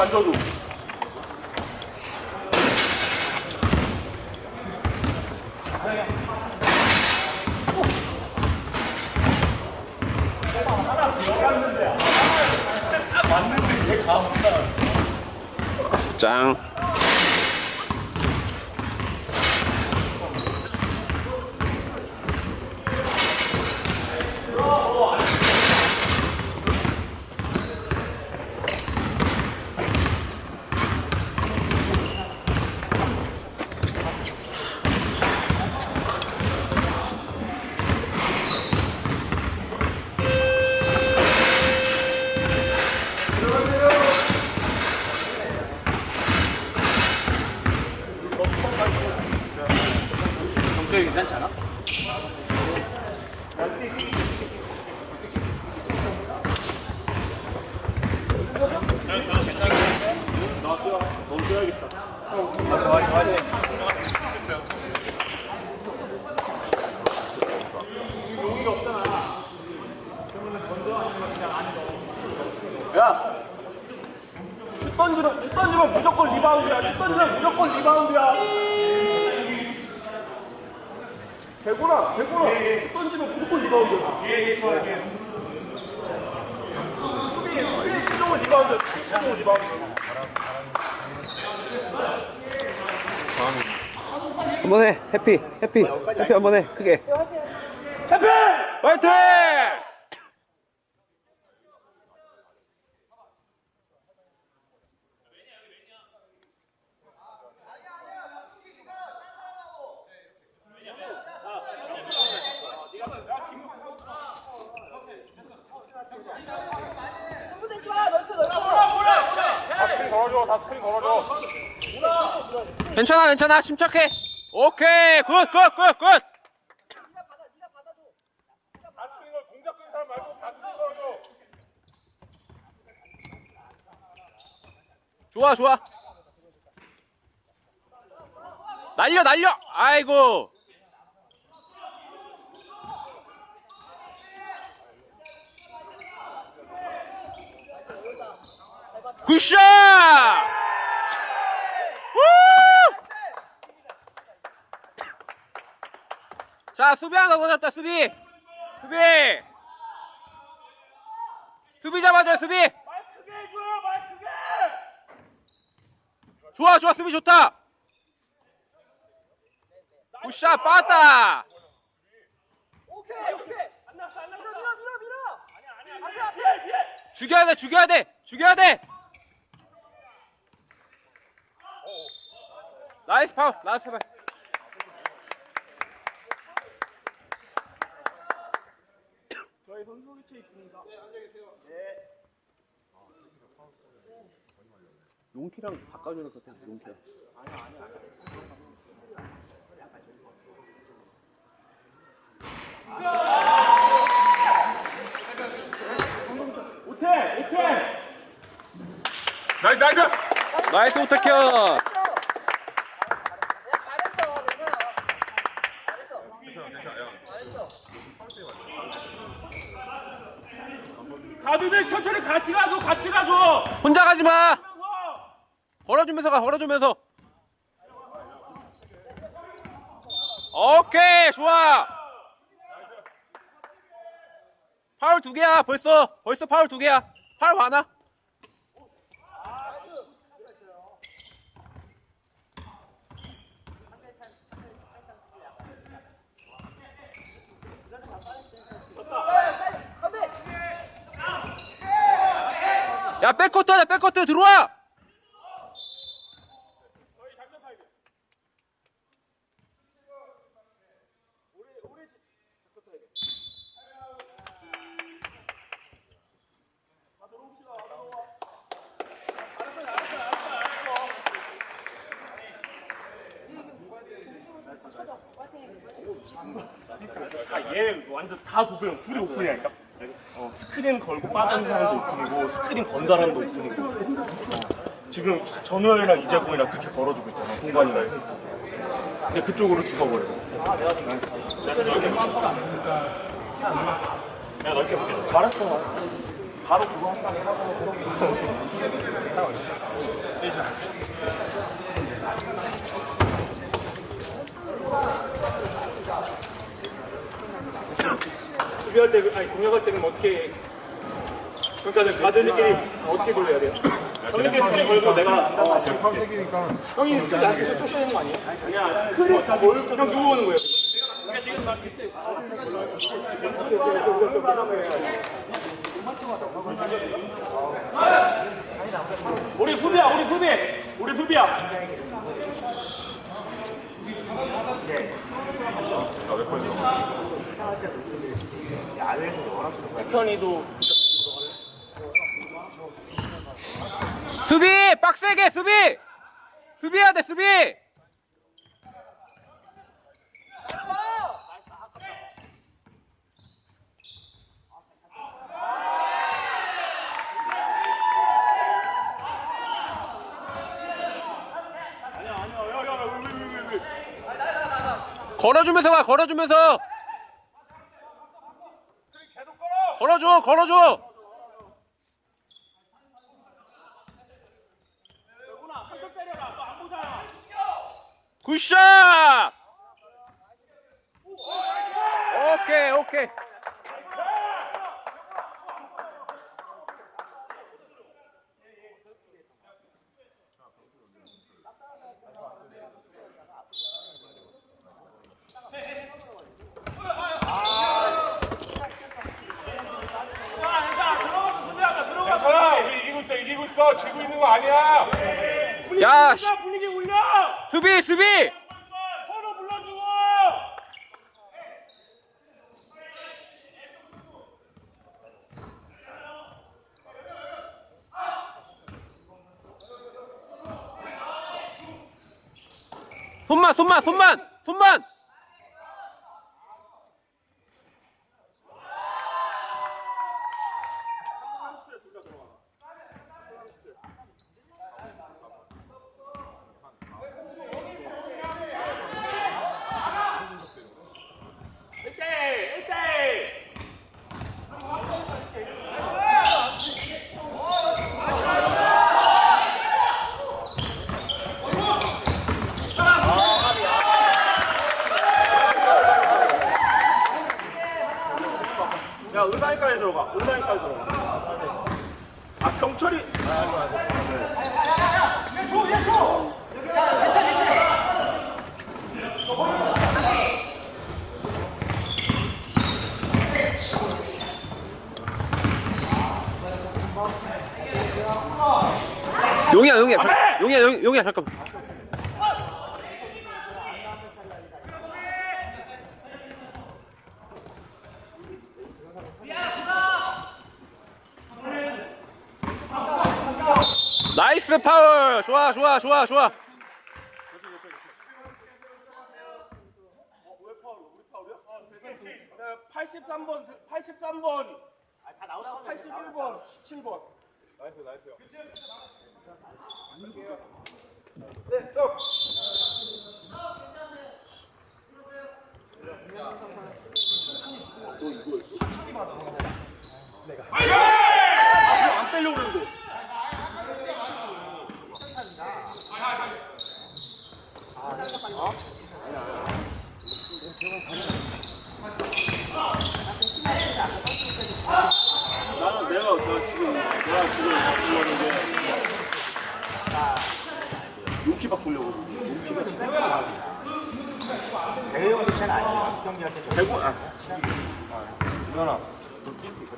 만져도. 짱. 경찰이 괜찮지 않아? 야! 슛 던지면, 슛 던지면 무조건 리바운드야. 슛 던지면 무조건 리바운드야. 대구나, 대구나. 슛 던지면 무조건 리바운드야. 수비, 수비 치종은 리바운드, 치종은 리바운드. 한번 해. 해피. 해피. 해피 한 번 해. 크게. 챔피! 화이팅! 다 스크린 걸어줘, 다 스크린 걸어줘. 괜찮아. 침착해. 오케이. 굿, 굿, 굿, 굿. 다 스크린 걸 공작 끄는 사람 말고 다 스크린 걸어줘. 좋아, 좋아. 날려, 날려. 아이고. 굿샷! 자, 수비 하나 더 잡자, 수비. 수비. 수비 잡아줘요, 수비. 말 크게 해줘요, 말 크게! 좋아 좋아 수비 좋다 굿샷 빠졌다 오케이, 오케이. 안 났어, 안 났어. 밀어, 밀어, 밀어. 아니야, 아니야, 아니야. 뒤에, 뒤에. 죽여야 돼 죽여야 돼 죽여야 돼 나이스 파울 나이스 파울 저희 선수 교체 있습니다. 용키랑 바꿔주는 것 같아 용키랑 오태, 오태. 나이스, 나이스. 나이스 오타켜 잘했어. 괜찮아. 잘했어. 가드들 천천히 같이 가줘, 같이 가줘. 혼자 가지마 걸어주면서 가 걸어주면서. 오케이 좋아. 파울 두 개야 벌써. 벌써 파울 두 개야. 파울 많아? 야 백코트 하자 백코트. 들어와 도배형. 둘이 오픈이라니까. 어, 스크린 걸고 빠진 사람도 오픈이고, 스크린 건 사람도 오픈이고. 어, 지금 전우열이랑 이재공이랑 그렇게 걸어주고 있잖아, 공간이랑. 근데 그쪽으로 죽어버려. 내가 넓게 볼게. 잘했어. 바로 그거 한방 하고 수비할 때, 아니 공격할 때는 어떻게 그러니까 가드들끼리 어떻게 돌려야 돼요? 형님들이 스크린 걸고 내가 어, 형이 스크린 안 쓰셔 쏘셔야 되는 거 아니에요? 아니야 스크린 다 뭘, 형 누구 오는 거예요? 그러니까 지금 막 그때 우리 수비야 우리 수비 우리 수비야 백현이도 수비! 빡세게 수비! 수비해야 돼 수비! 걸어주면서 가 걸어주면서 걸어줘 걸어줘. 굿샷! 오케이 오케이 괜찮아 우리 이기고 있어 이기고 있어 지고 있는 거 아니야 야 씨, 분위기 올려 수비 수비 서로 불러주고 손만 손만 손만 손만 야 의사니까지 들어가. 의사니까지 들어가. 아 병철이. 용이야 용이야 잠- 용이야 용, 용이야 잠깐 나이스 파울. 좋아 좋아 좋아 좋아. 83번 83번. 다 나오나 81번 17번. 나이스 나이스. 안 빼려고 그러는데 나는 내가 저 지금 내가 지금 바꾸려는 게 용키 바꾸려고 용키가 지금 대회용 자체는 아니에요. 연습 경기할 때 좀. 대구 아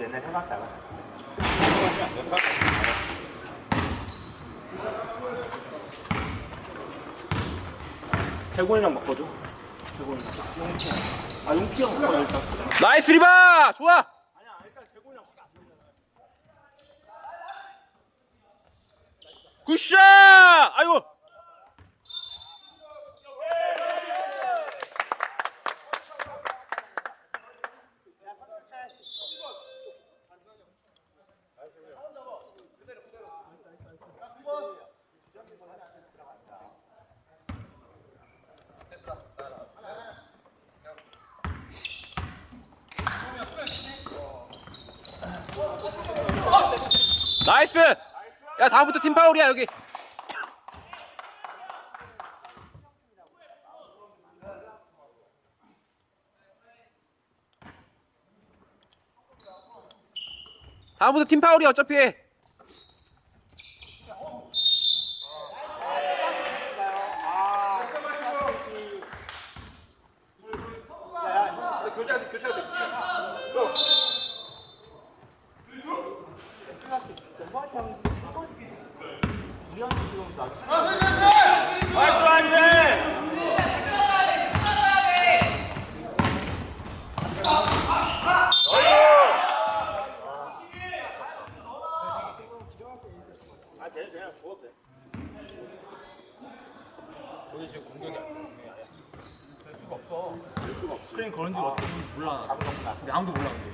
옛날 해봤다가. 바꿔줘 아 일단 나이스 리바 좋아! 굿샷! 아이고 나이스! 야 다음부터 팀 파울이야 여기. 다음부터 팀 파울이야 어차피 화이팅 화이팅 스크린 거는지 어떻게 몰라. 근데 아무도 몰라 근데.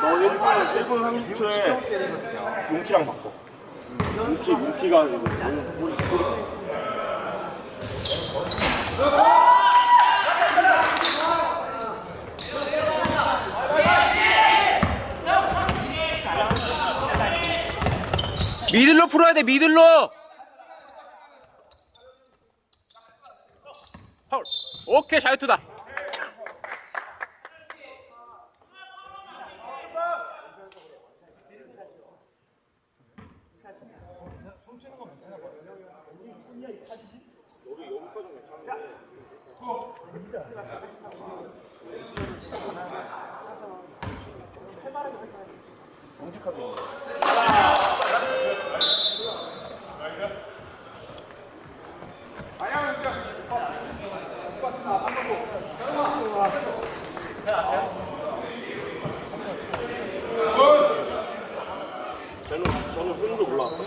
너 1분, 1분 30초에 용키랑 바꿔. 용키, 용키가 이거 너무 꼬리, 꼬리가 있어. 미들로 풀어야 돼 미들로. 오케이 자유투다 저는, 저는 손도 올라왔어.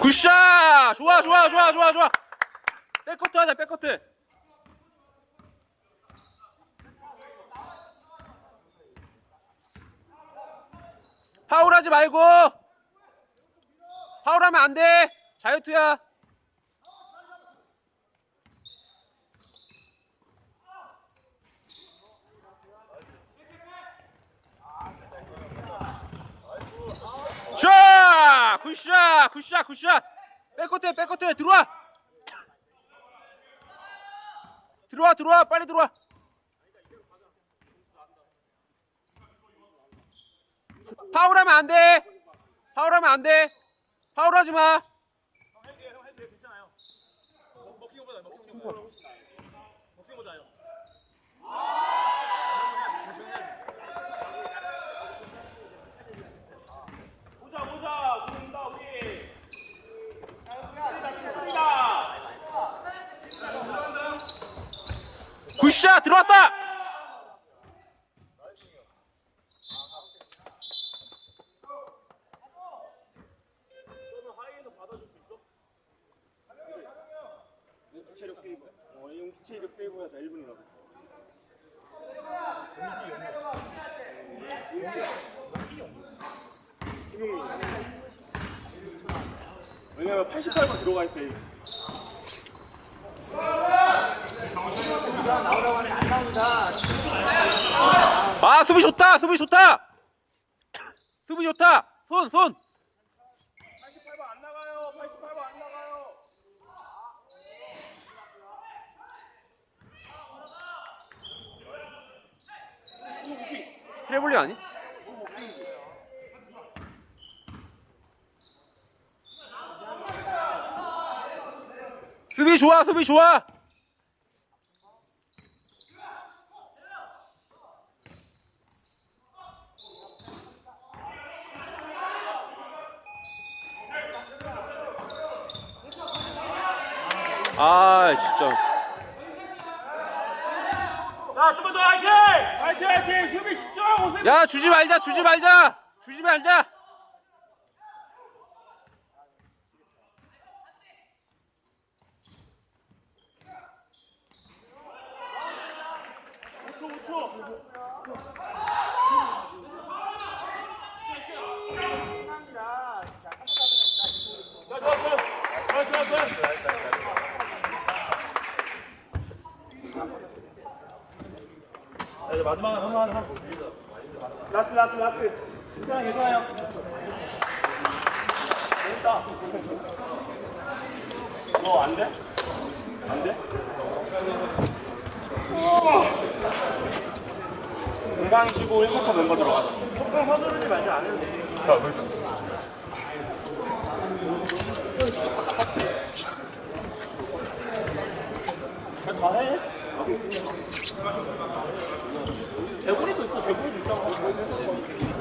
굿샷 좋아 좋아 좋아 좋아 좋아 백커트 하자 백커트 파울하지 말고 파울하면 안돼 자유투야 샷! 굿샷! 굿샷! 굿샷! 백코트 백코트 들어와! 들어와 들어와 빨리 들어와 파울하면 안돼 파울하면 안돼 파울하지 마 보자 보자 우리다 우리 굿샷 들어왔다 저는 하이에서 받아줄 수 있어? 용키 체력 세이브. 어, 용키 체력 세이브가 자 1분이라고. 김용민. 왜냐면 88번 들어가 있대. 아 수비 좋다 수비 좋다 수비 좋다 손 손. 88번 안 나가요 88번 안 나가요 트래블링 아니? 수비 좋아 수비 좋아 아 진짜. 자 좀만 더 화이팅! 화이팅! 화이팅! 수비 10점 오세요 야 주지 말자 주지 말자! 주지 말자 마지막에 하나 하나 라스트 라스트 라스트 괜찮아 괜찮아요 재밌다 어, 안 돼? 안 돼? 건강 쉬고 1쿼터 멤버 들어갔어. 조금 서두르지 말자 안 해도 돼. 자 벌써 잘해. 재훈이도 있어 재훈이도 있잖아.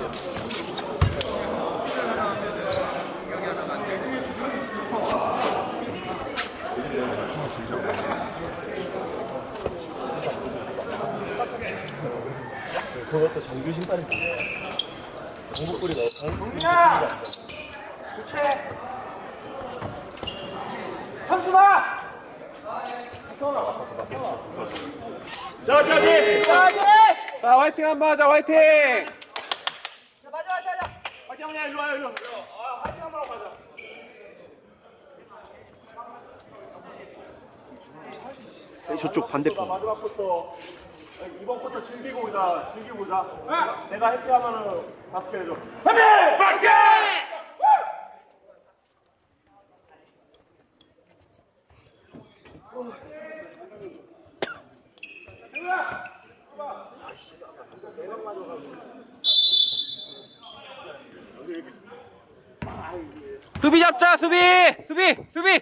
그것도 정규 심판이 정국골이 넣어. 자자 자 자 화이팅 한번 하자 화이팅! 화이팅 형님 일로 와요 일로. 아 화이팅 한번 하고 가자. 저쪽 반대편. 마지막 쿼터. 이번 쿼터 즐기고 오자 즐기고 오자. 내가 해피하면은 바스켓 해줘 수비 잡자 수비! 수비 수비!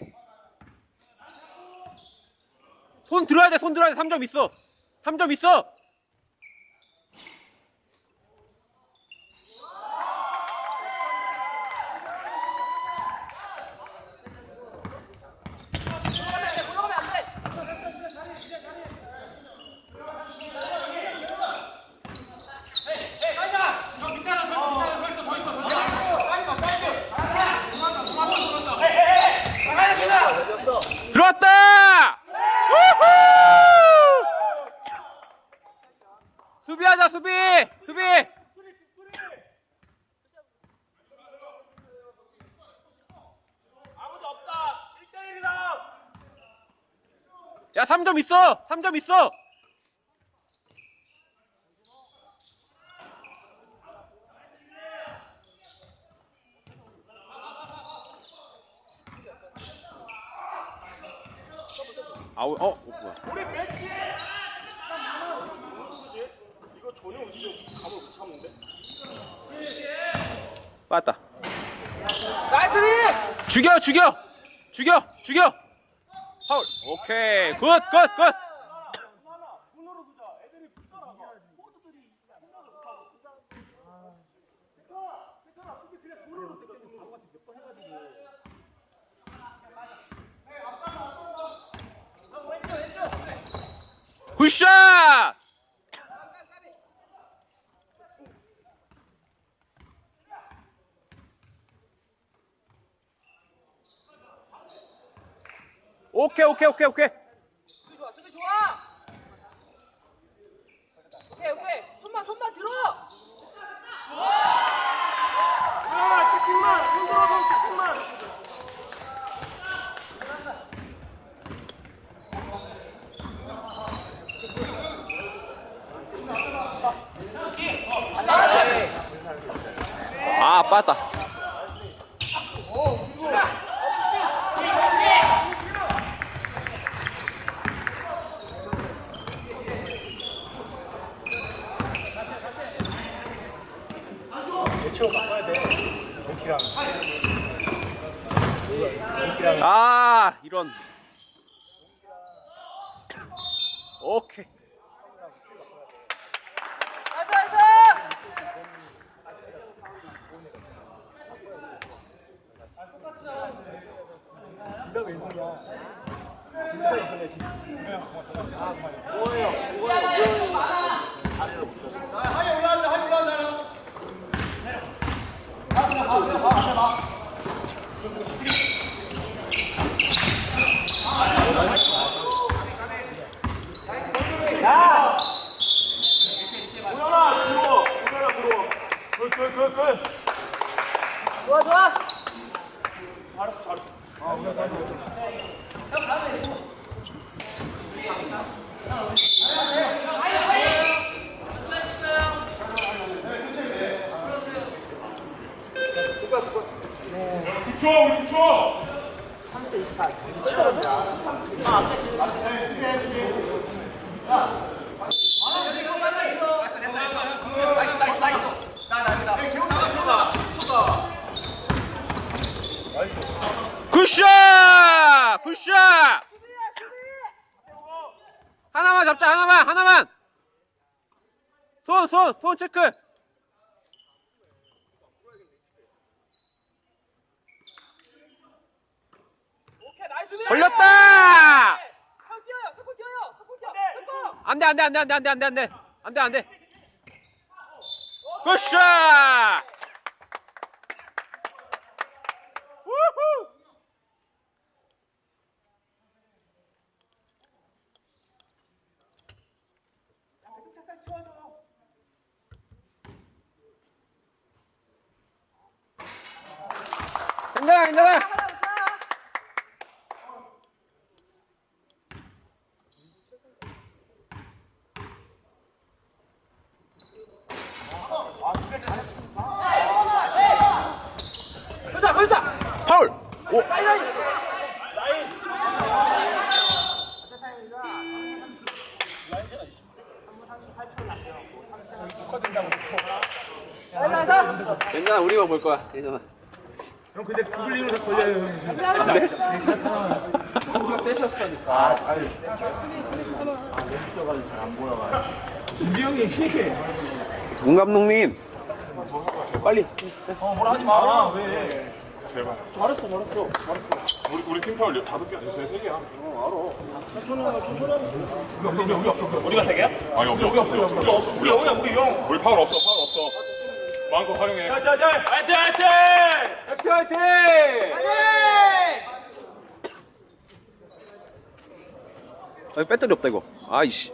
손 들어야 돼손 들어야 돼. 3점 있어. 3점 있어 들어왔다 우후! 수비하자 수비 수비 아무도 없다 1대1이다 야 3점 있어! 3점 있어! 아우 어, 어 뭐야. 우리 매치. 이거 전혀 움직임 감을 못 참는데. 빠졌다. 죽여 죽여! 죽여 죽여! 파울 오케이. 굿굿 굿. 굿샷 오케이 오케이 오케이 오케이 좋아, 수비 좋아. 오케이, 오케이. 손만, 손만 들어. 야 치킨만 손 들어서 치킨만 아 빠졌다 아 이런 오케이 나이스, 나이스. 도현아 들어와 도현아 들어와 굿굿굿굿 좋아, 좋아. 잘했어 잘했어 좋아 우리 좋아 굿샷! 굿샷! 하나만 잡자, 하나만, 하나만! 손, 손, 손 체크! 오케이 나이스 걸렸다! 안 돼, 안 돼, 안 돼, 안 돼, 안 돼, 안 돼, 안 돼. 안 돼, 안 돼. 굿샷! 우후! 괜찮아, 괜찮아. 괜찮아, 우리만 볼 거야. 괜찮아. 형 근데 구글링으로 걸려요 형. 문 감독님. 빨리. 우리 우리 팀 파울 다섯 개 아니야 세 개야. 우리가 세 개야? 아니 없어 없어 없어 없어. 없어 우리 영이야 우리 영. 우리 파울 없어 파울 없어 마음껏 활용해 자자자 화이팅 화이팅! 해피 화이팅! 아, 배터리 없다, 이거. 아이씨.